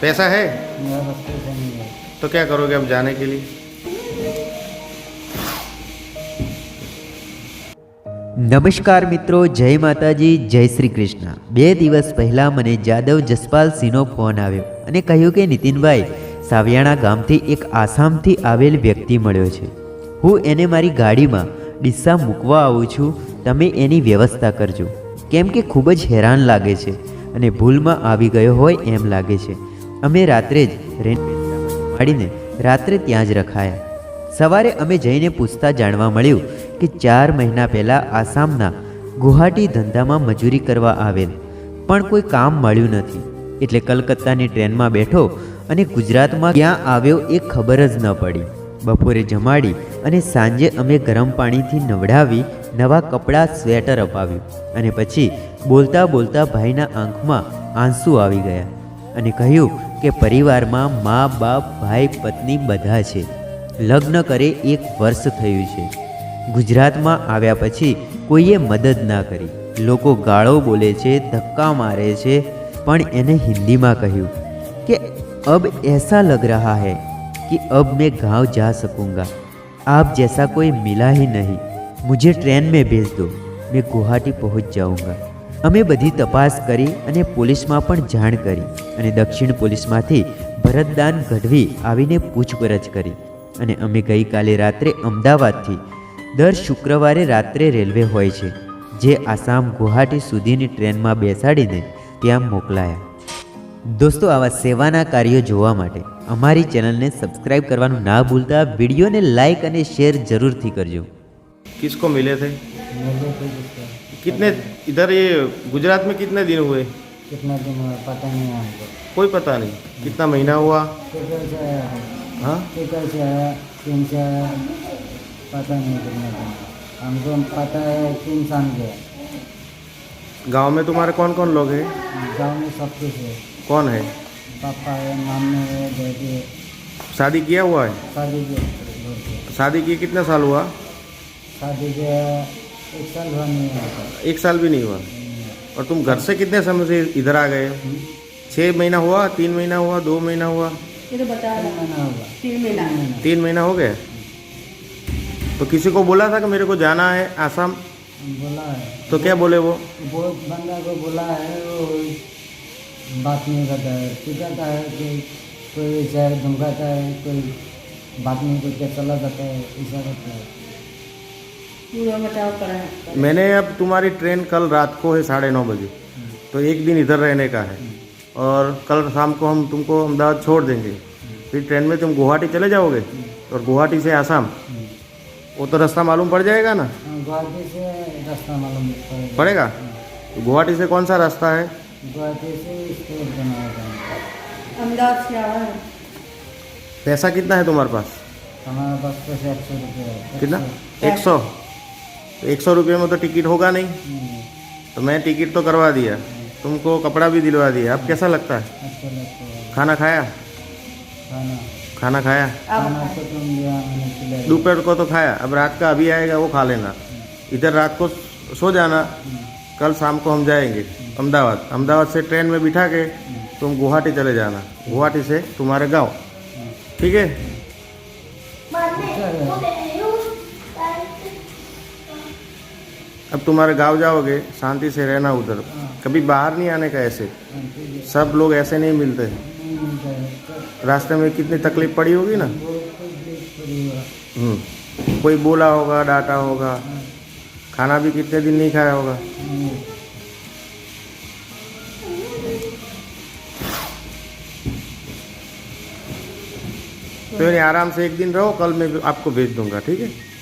पैसा है मेरा पास पैसा नहीं है तो क्या करोगे अब जाने के लिए નમસ્કાર મિત્રો જય માતાજી જય શ્રી કૃષ્ણ બે દિવસ પહેલાં મને જાદવ જસપાલસિંહનો ફોન આવ્યો અને કહ્યું કે નીતિનભાઈ સાવિયાણા ગામથી એક આસામથી આવેલ વ્યક્તિ મળ્યો છે હું એને મારી ગાડીમાં ડીસા મૂકવા આવું છું તમે એની વ્યવસ્થા કરજો કેમ કે ખૂબ જ હેરાન લાગે છે અને ભૂલમાં આવી ગયો હોય એમ લાગે છે અમે રાત્રે જ રેન પાડીને રાત્રે ત્યાં જ રખાયા. સવારે અમે જઈને પૂછતા જાણવા મળ્યું કે ચાર મહિના પહેલાં આસામના ગુવાહાટી ધંધામાં મજૂરી કરવા આવેલ, પણ કોઈ કામ મળ્યું નથી. એટલે કલકત્તાની ટ્રેનમાં બેઠો અને ગુજરાતમાં ક્યાં આવ્યો એ ખબર જ ન પડી. બપોરે જમાડી અને સાંજે અમે ગરમ પાણીથી નવડાવી નવા કપડાં, સ્વેટર અપાવ્યું અને પછી બોલતા બોલતા ભાઈના આંખમાં આંસુ આવી ગયા. અને કહ્યું કે પરિવારમાં મા બાપ ભાઈ પત્ની બધા છે લગ્ન કરે એક વર્ષ થયું છે ગુજરાતમાં આવ્યા પછી કોઈએ મદદ ના કરી લોકો ગાળો બોલે છે ધક્કા મારે છે પણ એને હિન્દીમાં કહ્યું કે અબ ऐसा लग रहा है कि अब मैं गांव जा सकूंगा आप जैसा कोई मिला ही नहीं मुझे ट्रेन में भेज दो मैं गुवाहाटी पहुंच जाऊंगा અમે બધી તપાસ કરી અને પોલીસમાં પણ જાણ કરી અને દક્ષિણ પોલીસમાંથી ભરતદાન ગઢવી આવીને પૂછપરછ કરી. અને અમે ગઈકાલે રાત્રે અમદાવાદથી દર શુક્રવારે રાત્રે રેલવે હોય છે, જે આસામ ગુવાહાટી સુધીની ટ્રેનમાં બેસાડીને ત્યાં મોકલાયા. દોસ્તો, આવા સેવાના કાર્યો જોવા માટે અમારી ચેનલને સબસ્ક્રાઇબ કરવાનું ના ભૂલતા, વિડીયોને લાઇક અને શેર જરૂરથી કરજો. કિસકો મિલે થે? कितने इधर ये गुजरात में कितने दिन हुए? कितना दिन हुआ पता नहीं हमको। कोई पता नहीं। कितना महीना हुआ? है। तीन से पता नहीं कितना दिन। हमको पता है तीन साल गया गाँव में तुम्हारे कौन कौन लोग हैं? गाँव में सब कुछ है। कौन है? पापा है मम्मी है है। शादी किया हुआ है? शादी के लोग के शादी किए कितने साल हुआ? शादी के एक साल हुआ नहीं होता एक साल भी नहीं हुआ। और तुम घर से कितने समय से इधर आ गए? छः महीना हुआ तीन महीना हुआ दो महीना हुआ? ये तो बता तीन महीना महीना। तीन महीना। हो गया? तो किसी को बोला था कि मेरे को जाना है आसाम? बोला है। तो क्या बोले वो? वो बंदा को बोला है वो बात नहीं करता है। पिटाता है कि कोई चाहे धमकाता है कोई बात नहीं करके चला जाता है ऐसा करता है। पूरा बचाव करा है। मैंने अब तुम्हारी ट्रेन कल रात को है साढ़े नौ बजे। तो एक दिन इधर रहने का है। और कल शाम को हम तुमको अहमदाबाद छोड़ देंगे। फिर ट्रेन में तुम गुवाहाटी चले जाओगे? और गुवाहाटी से आसाम? वो तो रास्ता मालूम पड़ जाएगा ना? हाँ, गुवाहाटी से रास्ता मालूम पड़ेगा? पड़ेगा। तो गुवाहाटी से कौन सा रास्ता है? गुवाहाटी से अहमदाबाद से पैसा कितना है तुम्हारे पास? हमारे पास पैसे एक सौ रुपये कितना? एक सौ? एक सौ रुपये में तो टिकट होगा नहीं। तो मैं टिकट तो करवा दिया। तुमको कपड़ा भी दिलवा दिया। अब कैसा लगता है? अच्छा लगता है। खाना खाया? खाना। खाना खाया? खाना तो तुम दिया मैंने खिलाया। दोपहर को तो खाया। अब रात का अभी आएगा वो खा लेना। इधर रात को सो जाना। कल शाम को हम जाएँगे। अहमदाबाद। अहमदाबाद से ट्रेन में बिठा के तुम गुवाहाटी चले जाना। गुवाहाटी से तुम्हारे गाँव। ठीक है? अब तुम्हारे गाँव जाओगे, शांति से रहना उधर। कभी बाहर नहीं आने का ऐसे। सब लोग ऐसे नहीं मिलते। हैं रास्ते में कितनी तकलीफ़ पड़ी होगी ना? हम्म। कोई बोला होगा, डांटा होगा। खाना भी कितने दिन नहीं खाया होगा। तो यानी आराम से एक दिन रहो, कल मैं आपको भेज दूँगा, ठीक है?